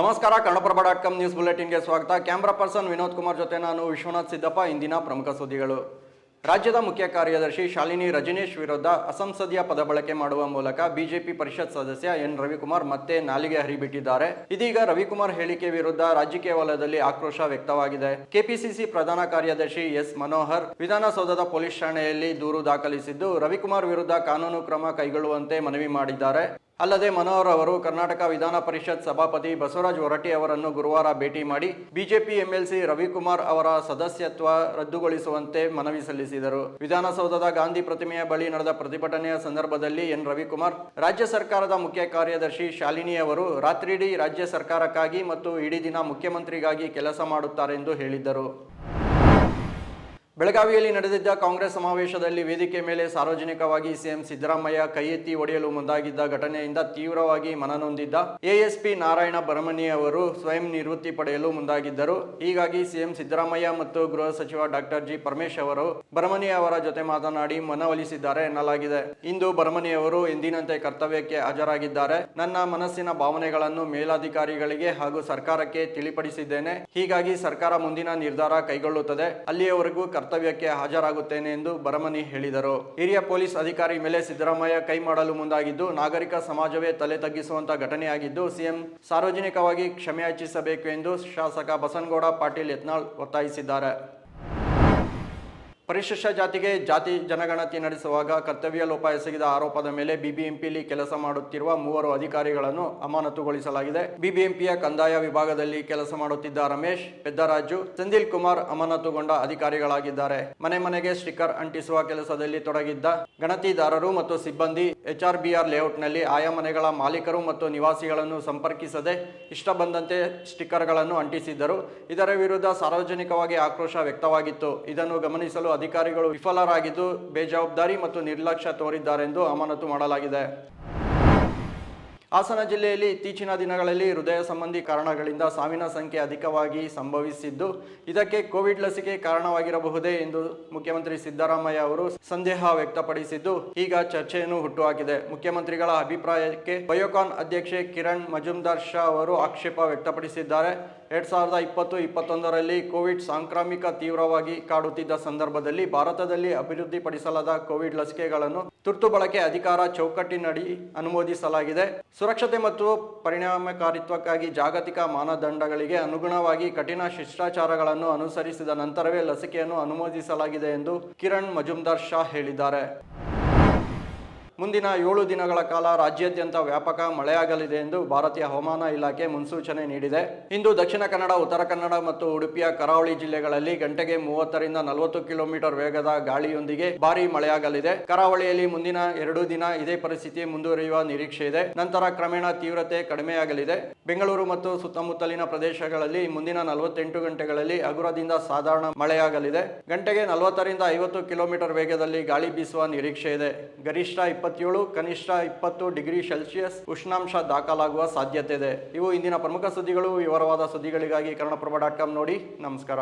ನಮಸ್ಕಾರ Kannadaprabha dot com news ಬುಲೆಟಿನ್ಗೆ ಸ್ವಾಗತ. ಕ್ಯಾಮ್ರಾ ಪರ್ಸನ್ ವಿನೋದ್ ಕುಮಾರ್ ಜೊತೆ ನಾನು ವಿಶ್ವನಾಥ್ ಸಿದ್ದಪ್ಪ, ಇಂದಿನ ಪ್ರಮುಖ ಸುದ್ದಿಗಳು. ರಾಜ್ಯದ ಮುಖ್ಯ ಕಾರ್ಯದರ್ಶಿ ಶಾಲಿನಿ ರಜನೀಶ್ ವಿರುದ್ಧ ಅಸಂಸದೀಯ ಪದ ಬಳಕೆ ಮಾಡುವ ಮೂಲಕ ಬಿಜೆಪಿ ಪರಿಷತ್ ಸದಸ್ಯ ಎನ್. ರವಿಕುಮಾರ್ ಮತ್ತೆ ನಾಲಿಗೆ ಹರಿಬಿಟ್ಟಿದ್ದಾರೆ. ಇದೀಗ ರವಿಕುಮಾರ್ ಹೇಳಿಕೆ ವಿರುದ್ಧ ರಾಜಕೀಯ ವಲಯದಲ್ಲಿ ಆಕ್ರೋಶ ವ್ಯಕ್ತವಾಗಿದೆ. ಕೆಪಿಸಿಸಿ ಪ್ರಧಾನ ಕಾರ್ಯದರ್ಶಿ ಎಸ್. ಮನೋಹರ್ ವಿಧಾನಸೌಧದ ಪೊಲೀಸ್ ಠಾಣೆಯಲ್ಲಿ ದೂರು ದಾಖಲಿಸಿದ್ದು, ರವಿಕುಮಾರ್ ವಿರುದ್ಧ ಕಾನೂನು ಕ್ರಮ ಕೈಗೊಳ್ಳುವಂತೆ ಮನವಿ ಮಾಡಿದ್ದಾರೆ. ಅಲ್ಲದೆ ಮನೋಹರ್ ಅವರು ಕರ್ನಾಟಕ ವಿಧಾನ ಪರಿಷತ್ ಸಭಾಪತಿ ಬಸವರಾಜ ಹೊರಟ್ಟಿ ಅವರನ್ನು ಗುರುವಾರ ಭೇಟಿ ಮಾಡಿ ಬಿಜೆಪಿ ಎಂಎಲ್ಸಿ ರವಿಕುಮಾರ್ ಅವರ ಸದಸ್ಯತ್ವ ರದ್ದುಗೊಳಿಸುವಂತೆ ಮನವಿ ಸಲ್ಲಿಸಿದರು. ವಿಧಾನಸೌಧದ ಗಾಂಧಿ ಪ್ರತಿಮೆಯ ಬಳಿ ನಡೆದ ಪ್ರತಿಭಟನೆಯ ಸಂದರ್ಭದಲ್ಲಿ ಎನ್. ರವಿಕುಮಾರ್, ರಾಜ್ಯ ಸರ್ಕಾರದ ಮುಖ್ಯ ಕಾರ್ಯದರ್ಶಿ ಶಾಲಿನಿ ಅವರು ರಾತ್ರಿಯಿಡೀ ರಾಜ್ಯ ಸರ್ಕಾರಕ್ಕಾಗಿ ಮತ್ತು ಇಡೀ ದಿನ ಮುಖ್ಯಮಂತ್ರಿಗಾಗಿ ಕೆಲಸ ಮಾಡುತ್ತಾರೆಂದು ಹೇಳಿದ್ದರು. ಬೆಳಗಾವಿಯಲ್ಲಿ ನಡೆದಿದ್ದ ಕಾಂಗ್ರೆಸ್ ಸಮಾವೇಶದಲ್ಲಿ ವೇದಿಕೆ ಮೇಲೆ ಸಾರ್ವಜನಿಕವಾಗಿ ಸಿಎಂ ಸಿದ್ದರಾಮಯ್ಯ ಕೈ ಎತ್ತಿ ಒಡೆಯಲು ಮುಂದಾಗಿದ್ದ ಘಟನೆಯಿಂದ ತೀವ್ರವಾಗಿ ಮನನೊಂದಿದ್ದ ಎಎಸ್ಪಿ ನಾರಾಯಣ ಬರಮನಿ ಅವರು ಸ್ವಯಂ ನಿವೃತ್ತಿ ಪಡೆಯಲು ಮುಂದಾಗಿದ್ದರು. ಹೀಗಾಗಿ ಸಿಎಂ ಸಿದ್ದರಾಮಯ್ಯ ಮತ್ತು ಗೃಹ ಸಚಿವ ಡಾಕ್ಟರ್ ಜಿ ಪರಮೇಶ್ ಅವರು ಬರಮನಿ ಅವರ ಜೊತೆ ಮಾತನಾಡಿ ಮನವೊಲಿಸಿದ್ದಾರೆ ಎನ್ನಲಾಗಿದೆ. ಇಂದು ಬರಮನಿ ಅವರು ಎಂದಿನಂತೆ ಕರ್ತವ್ಯಕ್ಕೆ ಹಾಜರಾಗಿದ್ದಾರೆ. ನನ್ನ ಮನಸ್ಸಿನ ಭಾವನೆಗಳನ್ನು ಮೇಲಾಧಿಕಾರಿಗಳಿಗೆ ಹಾಗೂ ಸರ್ಕಾರಕ್ಕೆ ತಿಳಿಪಡಿಸಿದ್ದೇನೆ. ಹೀಗಾಗಿ ಸರ್ಕಾರ ಮುಂದಿನ ನಿರ್ಧಾರ ಕೈಗೊಳ್ಳುತ್ತದೆ. ಅಲ್ಲಿಯವರೆಗೂ ಕರ್ತವ್ಯಕ್ಕೆ ಹಾಜರಾಗುತ್ತೇನೆ ಎಂದು ಬರಮನಿ ಹೇಳಿದರು. ಹಿರಿಯ ಪೊಲೀಸ್ ಅಧಿಕಾರಿ ಮೇಲೆ ಸಿದ್ದರಾಮಯ್ಯ ಕೈ ಮಾಡಲು ಮುಂದಾಗಿದ್ದು, ನಾಗರಿಕ ಸಮಾಜವೇ ತಲೆ ತಗ್ಗಿಸುವಂತ ಘಟನೆಯಾಗಿದ್ದು, ಸಿಎಂ ಸಾರ್ವಜನಿಕವಾಗಿ ಕ್ಷಮೆಯಾಚಿಸಬೇಕು ಎಂದು ಶಾಸಕ ಬಸನಗೌಡ ಪಾಟೀಲ್ ಯತ್ನಾಳ್ ಒತ್ತಾಯಿಸಿದ್ದಾರೆ. ಪರಿಶಿಷ್ಟ ಜಾತಿಗೆ ಜಾತಿ ಜನಗಣತಿ ನಡೆಸುವಾಗ ಕರ್ತವ್ಯ ಲೋಪ ಎಸಗಿದ ಆರೋಪದ ಮೇಲೆ ಬಿಬಿಎಂಪಿಯಲ್ಲಿ ಕೆಲಸ ಮಾಡುತ್ತಿರುವ ಮೂವರು ಅಧಿಕಾರಿಗಳನ್ನು ಅಮಾನತುಗೊಳಿಸಲಾಗಿದೆ. ಬಿಬಿಎಂಪಿಯ ಕಂದಾಯ ವಿಭಾಗದಲ್ಲಿ ಕೆಲಸ ಮಾಡುತ್ತಿದ್ದ ರಮೇಶ್, ಪೆದ್ದರಾಜು, ಸಂದೀಲ್ ಕುಮಾರ್ ಅಮಾನತುಗೊಂಡ ಅಧಿಕಾರಿಗಳಾಗಿದ್ದಾರೆ. ಮನೆ ಮನೆಗೆ ಸ್ಟಿಕ್ಕರ್ ಅಂಟಿಸುವ ಕೆಲಸದಲ್ಲಿ ತೊಡಗಿದ್ದ ಗಣತಿದಾರರು ಮತ್ತು ಸಿಬ್ಬಂದಿ ಎಚ್ಆರ್ಬಿಆರ್ ಲೇಔಟ್ನಲ್ಲಿ ಆಯಾ ಮನೆಗಳ ಮಾಲೀಕರು ಮತ್ತು ನಿವಾಸಿಗಳನ್ನು ಸಂಪರ್ಕಿಸದೆ ಇಷ್ಟ ಬಂದಂತೆ ಸ್ಟಿಕ್ಕರ್ಗಳನ್ನು ಅಂಟಿಸಿದ್ದರು. ಇದರ ವಿರುದ್ಧ ಸಾರ್ವಜನಿಕವಾಗಿ ಆಕ್ರೋಶ ವ್ಯಕ್ತವಾಗಿತ್ತು. ಇದನ್ನು ಗಮನಿಸಲು ಅಧಿಕಾರಿಗಳು ವಿಫಲರಾಗಿದ್ದು ಬೇಜವಾಬ್ದಾರಿ ಮತ್ತು ನಿರ್ಲಕ್ಷ್ಯ ತೋರಿದ್ದಾರೆಂದು ಅಮಾನತು ಮಾಡಲಾಗಿದೆ. ಹಾಸನ ಜಿಲ್ಲೆಯಲ್ಲಿ ಇತ್ತೀಚಿನ ದಿನಗಳಲ್ಲಿ ಹೃದಯ ಸಂಬಂಧಿ ಕಾರಣಗಳಿಂದ ಸಾವಿನ ಸಂಖ್ಯೆ ಅಧಿಕವಾಗಿ ಸಂಭವಿಸಿದ್ದು, ಇದಕ್ಕೆ ಕೋವಿಡ್ ಲಸಿಕೆ ಕಾರಣವಾಗಿರಬಹುದೇ ಎಂದು ಮುಖ್ಯಮಂತ್ರಿ ಸಿದ್ದರಾಮಯ್ಯ ಅವರು ಸಂದೇಹ ವ್ಯಕ್ತಪಡಿಸಿದ್ದು, ಈಗ ಚರ್ಚೆಯನ್ನು ಹುಟ್ಟುಹಾಕಿದೆ. ಮುಖ್ಯಮಂತ್ರಿಗಳ ಅಭಿಪ್ರಾಯಕ್ಕೆ ಬಯೋಕಾನ್ ಅಧ್ಯಕ್ಷೆ ಕಿರಣ್ ಮಜುಮ್ದಾರ್ ಶಾ ಅವರು ಆಕ್ಷೇಪ ವ್ಯಕ್ತಪಡಿಸಿದ್ದಾರೆ. ಎರಡ್ ಸಾವಿರದ ಇಪ್ಪತ್ತು ಇಪ್ಪತ್ತೊಂದರಲ್ಲಿ ಕೋವಿಡ್ ಸಾಂಕ್ರಾಮಿಕ ತೀವ್ರವಾಗಿ ಕಾಡುತ್ತಿದ್ದ ಸಂದರ್ಭದಲ್ಲಿ ಭಾರತದಲ್ಲಿ ಅಭಿವೃದ್ಧಿಪಡಿಸಲಾದ ಕೋವಿಡ್ ಲಸಿಕೆಗಳನ್ನು ತುರ್ತು ಬಳಕೆ ಅಧಿಕಾರ ಚೌಕಟ್ಟಿನಡಿ ಅನುಮೋದಿಸಲಾಗಿದೆ. ಸುರಕ್ಷತೆ ಮತ್ತು ಪರಿಣಾಮಕಾರಿತ್ವಕ್ಕಾಗಿ ಜಾಗತಿಕ ಮಾನದಂಡಗಳಿಗೆ ಅನುಗುಣವಾಗಿ ಕಠಿಣ ಶಿಷ್ಟಾಚಾರಗಳನ್ನು ಅನುಸರಿಸಿದ ನಂತರವೇ ಲಸಿಕೆಯನ್ನು ಅನುಮೋದಿಸಲಾಗಿದೆ ಎಂದು ಕಿರಣ್ ಮಜುಮ್ದಾರ್ ಶಾ ಹೇಳಿದ್ದಾರೆ. ಮುಂದಿನ ಏಳು ದಿನಗಳ ಕಾಲ ರಾಜ್ಯಾದ್ಯಂತ ವ್ಯಾಪಕ ಮಳೆಯಾಗಲಿದೆ ಎಂದು ಭಾರತೀಯ ಹವಾಮಾನ ಇಲಾಖೆ ಮುನ್ಸೂಚನೆ ನೀಡಿದೆ. ಇಂದು ದಕ್ಷಿಣ ಕನ್ನಡ, ಉತ್ತರ ಕನ್ನಡ ಮತ್ತು ಉಡುಪಿಯ ಕರಾವಳಿ ಜಿಲ್ಲೆಗಳಲ್ಲಿ ಗಂಟೆಗೆ ಮೂವತ್ತರಿಂದ ನಲವತ್ತು ಕಿಲೋಮೀಟರ್ ವೇಗದ ಗಾಳಿಯೊಂದಿಗೆ ಭಾರೀ ಮಳೆಯಾಗಲಿದೆ. ಕರಾವಳಿಯಲ್ಲಿ ಮುಂದಿನ ಎರಡು ದಿನ ಇದೇ ಪರಿಸ್ಥಿತಿ ಮುಂದುವರಿಯುವ ನಿರೀಕ್ಷೆ ಇದೆ. ನಂತರ ಕ್ರಮೇಣ ತೀವ್ರತೆ ಕಡಿಮೆಯಾಗಲಿದೆ. ಬೆಂಗಳೂರು ಮತ್ತು ಸುತ್ತಮುತ್ತಲಿನ ಪ್ರದೇಶಗಳಲ್ಲಿ ಮುಂದಿನ ನಲವತ್ತೆಂಟು ಗಂಟೆಗಳಲ್ಲಿ ಹಗುರದಿಂದ ಸಾಧಾರಣ ಮಳೆಯಾಗಲಿದೆ. ಗಂಟೆಗೆ ನಲವತ್ತರಿಂದ ಐವತ್ತು ಕಿಲೋಮೀಟರ್ ವೇಗದಲ್ಲಿ ಗಾಳಿ ಬೀಸುವ ನಿರೀಕ್ಷೆ ಇದೆ. ಗರಿಷ್ಠ ಇಪ್ಪತ್ತೇಳು, ಕನಿಷ್ಠ ಇಪ್ಪತ್ತು ಡಿಗ್ರಿ ಸೆಲ್ಸಿಯಸ್ ಉಷ್ಣಾಂಶ ದಾಖಲಾಗುವ ಸಾಧ್ಯತೆ ಇದೆ. ಇವು ಇಂದಿನ ಪ್ರಮುಖ ಸುದ್ದಿಗಳು. ವಿವರವಾದ ಸುದ್ದಿಗಳಿಗಾಗಿ ಕನ್ನಡಪ್ರಭ ಡಾಟ್ ನೋಡಿ. ನಮಸ್ಕಾರ.